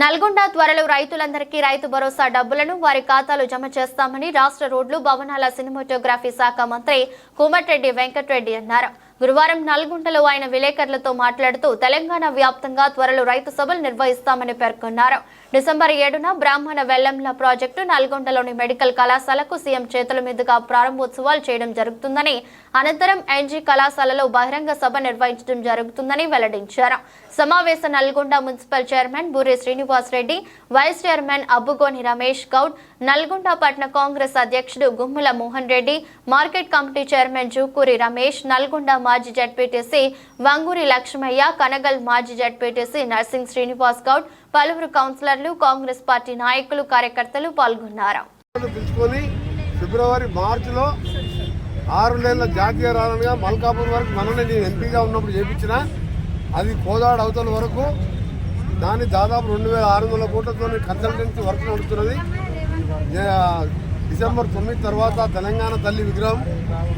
నల్గొండ త్వరలో రైతులందరికీ రైతు భరోసా డబ్బులను వారి ఖాతాలో జమ చేస్తామని రాష్ట్ర రోడ్లు భవనాల సినిమాటోగ్రఫీ శాఖ మంత్రి కోమటిరెడ్డి వెంకటరెడ్డి అన్నారు. గురువారం నల్గొండలో ఆయన విలేకరులతో మాట్లాడుతూ తెలంగాణ వ్యాప్తంగా త్వరలో రైతు సభలు నిర్వహిస్తామని పేర్కొన్నారు. డిసెంబర్ ఏడున బ్రాహ్మణ వెల్లంల ప్రాజెక్టు నల్గొండలోని మెడికల్ కళాశాలకు సీఎం చేతుల మీదుగా ప్రారంభోత్సవాలు చేయడం జరుగుతుందని అనంతరం ఎన్జీ కళాశాలలో బహిరంగ సభ నిర్వహించడం జరుగుతుందని వెల్లడించారు. సమావేశ Nalgonda municipal chairman Boori Srinivas Reddy vice chairman Abbugoni Ramesh Goud Nalgonda పట్టణ కాంగ్రెస్ అధ్యక్షుడు Gummula Mohan Reddy market committee chairman Jukuri Ramesh Nalgonda మాజీ జడ్పీటీసీ వంగూరి లక్ష్మయ్య కనగల్ మాజీ జడ్పీటీసీ నర్సింగ్ శ్రీనివాస్ గౌడ్ పలువురు కౌన్సిలర్లు కాంగ్రెస్ పార్టీ నాయకులు కార్యకర్తలు పాల్గొన్నారు. ఫిబ్రవరి మార్చిలో ఆరు నెలల జాతీయ రాజంగా మల్కాపూర్ వరకు మనల్ని నేను ఎంపీగా ఉన్నప్పుడు చేపించిన అది కోదాడు అవతల వరకు దాన్ని దాదాపు రెండు వేల ఆరు వందల కోట్లతో కన్సల్టెన్సీ వర్క్ నడుస్తున్నది. డిసెంబర్ తొమ్మిది తర్వాత తెలంగాణ తల్లి విగ్రహం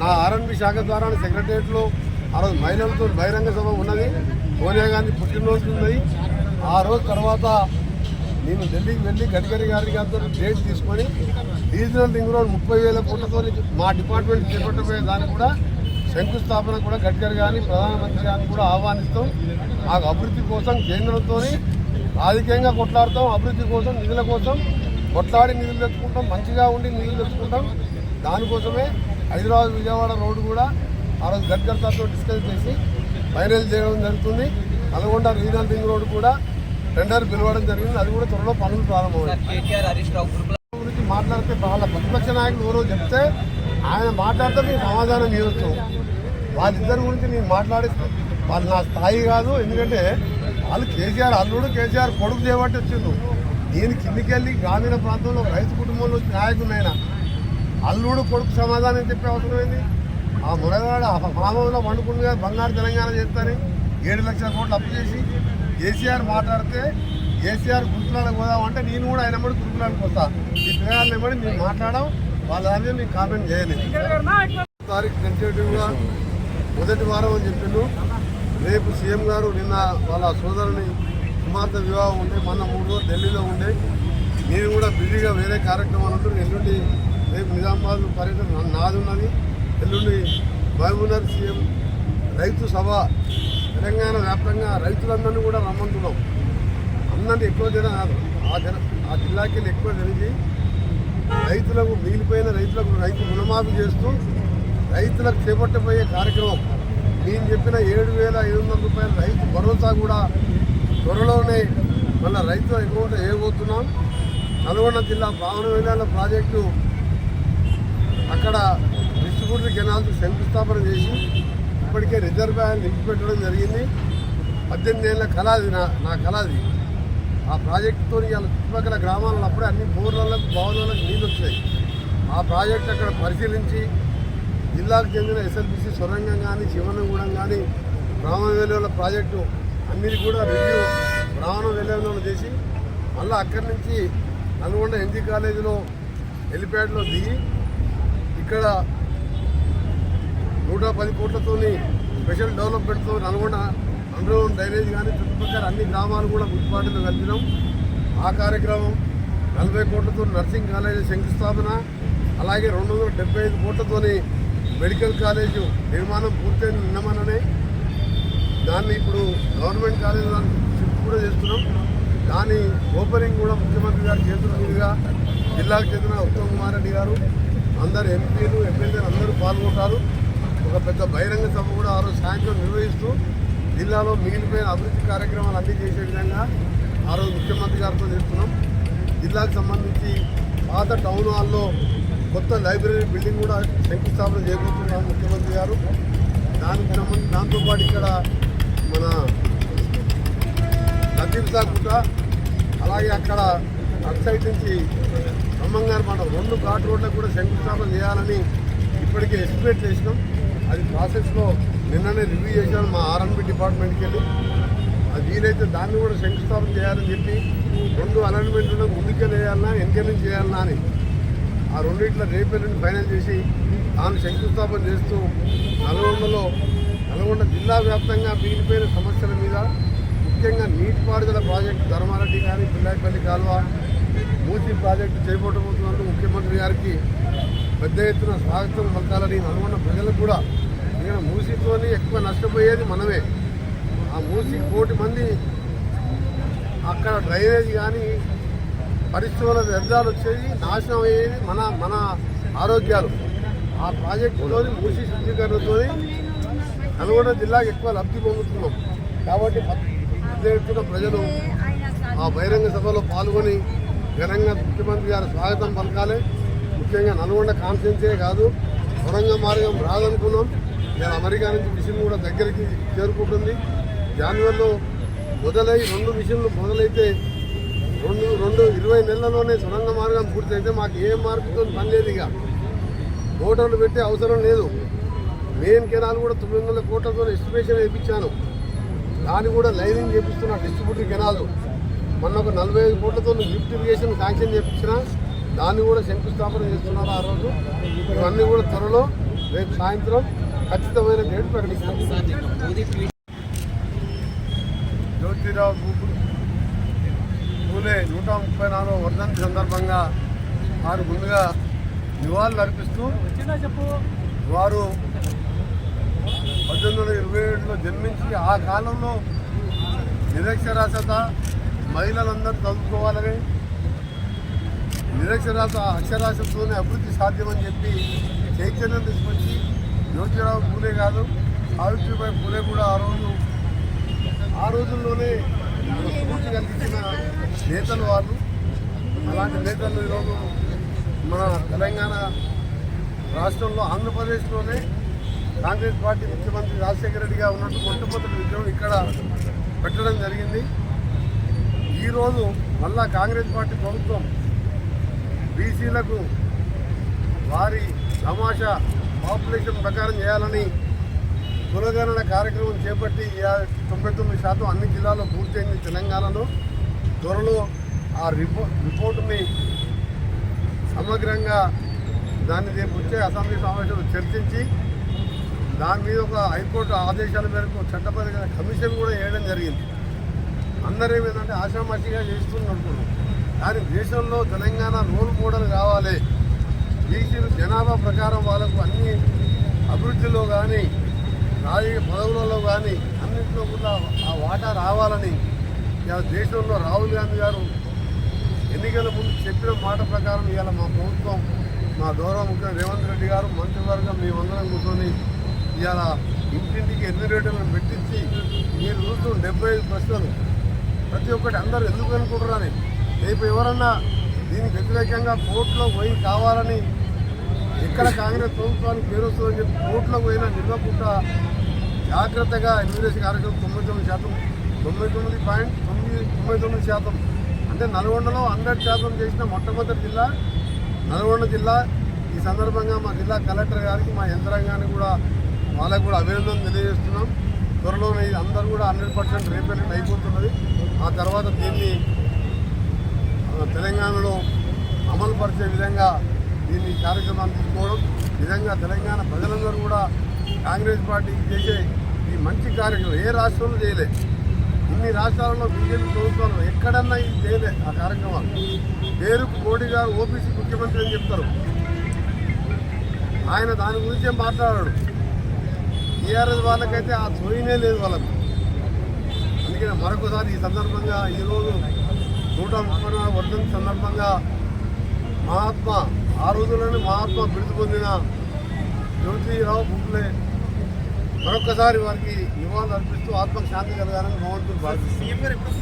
నా ఆర్ఎన్బి శాఖ ద్వారా సెక్రటరియట్లో ఆ రోజు మహిళలతో బహిరంగ సభ ఉన్నది. సోనియా గాంధీ పుట్టినరోజు ఉన్నది ఆ రోజు తర్వాత నేను ఢిల్లీకి వెళ్ళి గడ్కరీ గారి గారితో డేట్ తీసుకొని రీజనల్ రింగ్ రోడ్ ముప్పై వేల కోట్లతో మా డిపార్ట్మెంట్ చేపట్టబోయే దానికి కూడా శంకుస్థాపన కూడా గడ్కరీ గారిని ప్రధానమంత్రి గారిని కూడా ఆహ్వానిస్తాం. మాకు అభివృద్ధి కోసం కేంద్రంతో రాజకీయంగా కొట్లాడతాం అభివృద్ధి కోసం నిధుల కోసం కొట్లాడి నిధులు తెచ్చుకుంటాం మంచిగా ఉండి నిధులు తెచ్చుకుంటాం. దానికోసమే హైదరాబాద్ విజయవాడ రోడ్డు కూడా ఆ రోజు గడ్కర్తో డిస్కస్ చేసి ఫైనల్ చేయడం జరుగుతుంది. నల్గొండ రీజనల్ రింగ్ రోడ్ కూడా టెండర్ పిలవడం జరిగింది. అది కూడా త్వరలో పనులు గురుకుల గురించి మాట్లాడితే వాళ్ళ ప్రతిపక్ష నాయకులు ఎవరో చెప్తే ఆయన మాట్లాడితే మీకు సమాధానం ఇవ్వచ్చు. వాళ్ళిద్దరి గురించి నేను మాట్లాడిస్తే వాళ్ళు నా స్థాయి కాదు. ఎందుకంటే వాళ్ళు కేసీఆర్ అల్లుడు కేసీఆర్ కొడుకు చేయబట్టి వచ్చిండు నేను కిందికెళ్ళి గ్రామీణ ప్రాంతంలో ఒక రైతు కుటుంబంలో నాయకునైనా అల్లుడు కొడుకు సమాధానం చెప్పే అవసరం ఏంది? ఆ మునగాడు ఆ ఫామంలో వండుకుంటుగా బంగారు తెలంగాణ చేస్తారని ఏడు లక్షల కోట్లు అప్పు చేసి కేసీఆర్ మాట్లాడితే కేసీఆర్ గుర్తులాడకు పోదామంటే నేను కూడా ఆయన కూడా గుర్తులాడకు వస్తా ఈ పిల్లగాళ్ళు ఏమని మేము మాట్లాడడం వాళ్ళ దాని మీద కామెంట్ చేయలేదు తారీఖు టెంటేటివ్గా మొదటి వారం అని చెప్పిండు. రేపు సీఎం గారు నిన్న వాళ్ళ సోదరుని కుమార్తె వివాహం ఉండే మొన్న మూడు రోజులు ఢిల్లీలో ఉండే. నేను కూడా బిజీగా వేరే కార్యక్రమాలు ఉంటుంది ఎల్లుండి రేపు నిజామాబాద్ పర్యటన నాదున్నది నాది ఉన్నది. ఎల్లుండి మహబూబ్నగర్ సీఎం రైతు సభ తెలంగాణ వ్యాప్తంగా రైతులందరినీ కూడా రమ్మంటున్నాం. అందరినీ ఎక్కువ జన కాదు. ఆ జన ఆ జిల్లాకి వెళ్ళి ఎక్కువ జరిగి రైతులకు మిగిలిపోయిన రైతులకు రైతు రుణమాఫీ చేస్తూ రైతులకు చేపట్టబోయే కార్యక్రమం. నేను చెప్పిన ఏడు వేల ఐదు వందల రూపాయల రైతు భరోసా కూడా త్వరలోనే మళ్ళీ రైతు అకౌంట్ వేయబోతున్నాం. నల్గొండ జిల్లా భావన ప్రాజెక్టు అక్కడ డిస్ట్రిబ్యూటర్ కెనాల్స్ శంకుస్థాపన చేసి ఇప్పటికే రిజర్వ్ బ్యాంక్ పెట్టడం జరిగింది. పద్దెనిమిది ఏళ్ళ కళాది నా నా కళాది. ఆ ప్రాజెక్టుతో ఇవాళ చుట్టుపక్కల గ్రామాలలో అప్పుడే అన్ని బోర్లకు భవనాలకు నీళ్ళు వచ్చాయి. ఆ ప్రాజెక్ట్ అక్కడ పరిశీలించి జిల్లాకు చెందిన ఎస్ఎల్బిసి సొరంగం కానీ శివనగూడెం కానీ బ్రాహ్మణ వెలువల ప్రాజెక్టు అన్నిటి కూడా రివ్యూ బ్రాహ్మణ వెలువలలో చేసి మళ్ళీ అక్కడి నుంచి నల్గొండ ఎన్జీ కాలేజీలో హెలిప్యాడ్లో దిగి ఇక్కడ నూట పది కోట్లతోని స్పెషల్ డెవలప్మెంట్తో నల్గొండ అండర్గ్రౌండ్ డ్రైనేజ్ కానీ చుట్టుపక్కల అన్ని గ్రామాలు కూడా మున్సిపాలిటీలో కలిపినాం. ఆ కార్యక్రమం నలభై కోట్లతో నర్సింగ్ కాలేజీ శంకుస్థాపన అలాగే రెండు వందల డెబ్బై ఐదు కోట్లతోని మెడికల్ కాలేజు నిర్మాణం పూర్తయిన నిన్నమననే దాన్ని ఇప్పుడు గవర్నమెంట్ కాలేజీ దాన్ని షిఫ్ట్ కూడా చేస్తున్నాం. దాని ఓపెనింగ్ కూడా ముఖ్యమంత్రి గారి చేతుల మీదుగా జిల్లాకు చెందిన ఉత్తమ్ కుమార్ రెడ్డి గారు అందరు ఎంపీలు ఎమ్మెల్యేలు అందరూ పాల్గొంటారు. ఒక పెద్ద బహిరంగ సభ కూడా ఆ రోజు సాయంత్రం నిర్వహిస్తూ జిల్లాలో మిగిలిపోయిన అభివృద్ధి కార్యక్రమాలు అన్నీ చేసే విధంగా ఆ రోజు ముఖ్యమంత్రి గారితో చేస్తున్నాం. జిల్లాకు సంబంధించి పాత టౌన్ హాల్లో కొత్త లైబ్రరీ బిల్డింగ్ కూడా శంకుస్థాపన చేయబోతున్నారు ముఖ్యమంత్రి గారు. దానికి సంబంధించి దాంతోపాటు ఇక్కడ మన లతీఫ్సాగుట్ట అలాగే అక్కడ అటు సైడ్ నుంచి బ్రహ్మంగారు మనం రెండు ఘాట్ రోడ్లకు కూడా శంకుస్థాపన చేయాలని ఇప్పటికే ఎస్టిమేట్ చేసినాం. అది ప్రాసెస్లో నిన్ననే రివ్యూ చేశాను మా ఆర్ఎన్బి డిపార్ట్మెంట్కి వెళ్ళి. అది వీలైతే దాన్ని కూడా శంకుస్థాపన చేయాలని చెప్పి రెండు అలైన్మెంట్లు ముందుకెళ్ళి వేయాలన్నా వెనకెళ్ళి చేయాలన్నా అని ఆ రెండిట్ల రేపెల్లిని ఫైనల్ చేసి తాను శంకుస్థాపన చేస్తూ నల్గొండలో నల్గొండ జిల్లా వ్యాప్తంగా మిగిలిపోయిన సమస్యల మీద ముఖ్యంగా నీటిపారుదల ప్రాజెక్టు ధర్మారెడ్డి కానీ పిల్లాయిపల్లి కాలువ మూసి ప్రాజెక్టు చేపట్టబోతున్నందుకు ముఖ్యమంత్రి గారికి పెద్ద ఎత్తున స్వాగతం పలకాలని నల్గొండ ప్రజలకు కూడా ఇక్కడ మూసితోని ఎక్కువ నష్టపోయేది మనమే. ఆ మూసి కోటి మంది అక్కడ డ్రైనేజ్ కానీ పరిశ్రమల వ్యర్థాలు వచ్చేది నాశనం అయ్యేది మన మన ఆరోగ్యాలు. ఆ ప్రాజెక్టుతో మూసి శుద్ధీకరణతో నల్గొండ జిల్లాకు ఎక్కువ లబ్ధి పొందుతున్నాం. కాబట్టి ఎత్తున ప్రజలు ఆ బహిరంగ సభలో పాల్గొని ఘనంగా ముఖ్యమంత్రి గారు స్వాగతం పలకాలి. ముఖ్యంగా నల్గొండ కాన్స్టిట్యున్సీ కాదు సొరంగ మార్గం రాదనుకున్నాం. ఇలా అమెరికా నుంచి మిషన్ కూడా దగ్గరికి చేరుకుంటుంది. జనవరిలో మొదలై రెండు మిషన్లు మొదలైతే రెండు రెండు ఇరవై నెలల్లోనే సొరంగ మార్గం పూర్తయితే మాకు ఏ మార్పుతో పని లేదు ఇక. మోటార్లు పెట్టే అవసరం లేదు. మెయిన్ కెనాల్ కూడా తొమ్మిది వందల కోట్లతో ఎస్టిమేషన్ వేయించాను. దాన్ని కూడా లైనింగ్ చేపిస్తున్న డిస్ట్రిబ్యూటర్ కెనాల్. మొన్న ఒక నలభై ఐదు కోట్లతో లిఫ్ట్ ఇరిగేషన్ శాంక్షన్ చేపించిన. దాన్ని కూడా శంకుస్థాపన చేస్తున్నారు ఆ రోజు? ఇవన్నీ కూడా త్వరలో రేపు సాయంత్రం ఖచ్చితమైన డేట్ ప్రకటిస్తాం జ్యోతిరావు పూపులు పూలే నూట ముప్పై నాలుగో వర్ధంతి సందర్భంగా వారు ముందుగా నివాళులు అర్పిస్తూ వారు పద్దెనిమిది వందల ఇరవై ఏడులో జన్మించి ఆ కాలంలో నిరక్షరాస్యత మహిళలందరూ చదువుకోవాలని నిరక్షరాత అక్షరాస్యతతోనే అభివృద్ధి సాధ్యమని చెప్పి చైతన్యం తీసుకొచ్చి జ్యోతిరావు పూలే కాదు సావిత్రిబాయి పూలే కూడా ఆ రోజు ఆ రోజుల్లోనే స్ఫూర్తి కలిగించిన నేతలు వాళ్ళు. అలాంటి నేతలు ఈరోజు మన తెలంగాణ రాష్ట్రంలో ఆంధ్రప్రదేశ్లోనే కాంగ్రెస్ పార్టీ ముఖ్యమంత్రి రాజశేఖర రెడ్డిగా ఉన్నట్టు మొట్టమొదటి విగ్రహం ఇక్కడ పెట్టడం జరిగింది. ఈరోజు మళ్ళా కాంగ్రెస్ పార్టీ ప్రభుత్వం బీసీలకు వారి తమాషా పాపులేషన్ ప్రకారం చేయాలని కులగణన కార్యక్రమం చేపట్టి తొంభై తొమ్మిది శాతం అన్ని జిల్లాల్లో పూర్తయింది తెలంగాణలో. త్వరలో ఆ రిపో రిపోర్టుని సమగ్రంగా దాన్ని రేపు వచ్చే అసెంబ్లీ సమావేశంలో చర్చించి దాని మీద ఒక హైకోర్టు ఆదేశాల మేరకు చట్టపరంగా కమిషన్ కూడా వేయడం జరిగింది. అందరూ ఏమిటంటే ఆషామాషిగా చేస్తున్నట్టు కానీ దేశంలో తెలంగాణ రోల్ మోడల్ కావాలి. బీసీలు జనాభా ప్రకారం వాళ్ళకు అన్ని అభివృద్ధిలో కానీ రాజకీయ పదవులలో కానీ అన్నింటిలో కూడా ఆ వాటా రావాలని దేశంలో రాహుల్ గాంధీ గారు ఎన్నికల ముందు చెప్పిన మాట ప్రకారం ఇవాళ మా ప్రభుత్వం మా గౌరవ ముఖ్యమంత్రి రేవంత్ రెడ్డి గారు మంత్రివర్గం మేమందరం కూర్చొని ఇవాళ ఇంటింటికి ఎన్ని రేటులను పెట్టించి మీరు చూస్తూ డెబ్బై ఐదు ప్రశ్నలు. ప్రతి ఒక్కటి అందరూ ఎందుకు అనుకుంటున్నారని? రేపు ఎవరన్నా దీనికి వ్యతిరేకంగా కోర్టులో పోయి కావాలని ఇక్కడ కాంగ్రెస్ ప్రభుత్వానికి పేరు వస్తుందని చెప్పి కోట్లకు పోయినా నిలవకుండా జాగ్రత్తగా ఎమ్మెల్యేసీ కార్యక్రమం తొంభై తొమ్మిది శాతం తొంభై తొమ్మిది పాయింట్ తొమ్మిది తొంభై తొమ్మిది శాతం. అంటే నల్గొండలో హండ్రెడ్ శాతం చేసిన మొట్టమొదటి జిల్లా నల్గొండ జిల్లా. ఈ సందర్భంగా మా జిల్లా కలెక్టర్ గారికి మా యంత్రాంగానికి కూడా వాళ్ళకు కూడా అభినందనలు తెలియజేస్తున్నాం. త్వరలోనే ఇది అందరూ కూడా హండ్రెడ్ పర్సెంట్ రీపేమెంట్ అయిపోతున్నది. ఆ తర్వాత దీన్ని తెలంగాణలో అమలు పరిచే విధంగా దీన్ని కార్యక్రమాన్ని తీసుకోవడం. విధంగా తెలంగాణ ప్రజలందరూ కూడా కాంగ్రెస్ పార్టీ చేసే ఈ మంచి కార్యక్రమం ఏ రాష్ట్రంలో చేయలేదు ఇన్ని రాష్ట్రాలలో బీజేపీ ప్రభుత్వాలు ఎక్కడన్నా ఇది చేయలే ఆ కార్యక్రమాలు. పేరుకు మోడీ గారు ఓబీసీ ముఖ్యమంత్రి అని చెప్తారు. ఆయన దాని గురించే మాట్లాడాడు. టీఆర్ఎస్ వాళ్ళకైతే ఆ సోయినే లేదు వాళ్ళకు. అందుకని మరొకసారి ఈ సందర్భంగా ఈరోజు నూట ముప్పై నాలుగు వర్షం సందర్భంగా మహాత్మా ఆ రోజుల్లోనే మహాత్మా బిరుదు పొందిన జ్యోతిరావు బుక్లే మరొకసారి వారికి నివాళులు అర్పిస్తూ ఆత్మకు శాంతి కలగాలని భగవంతుడు భావిస్తున్నాను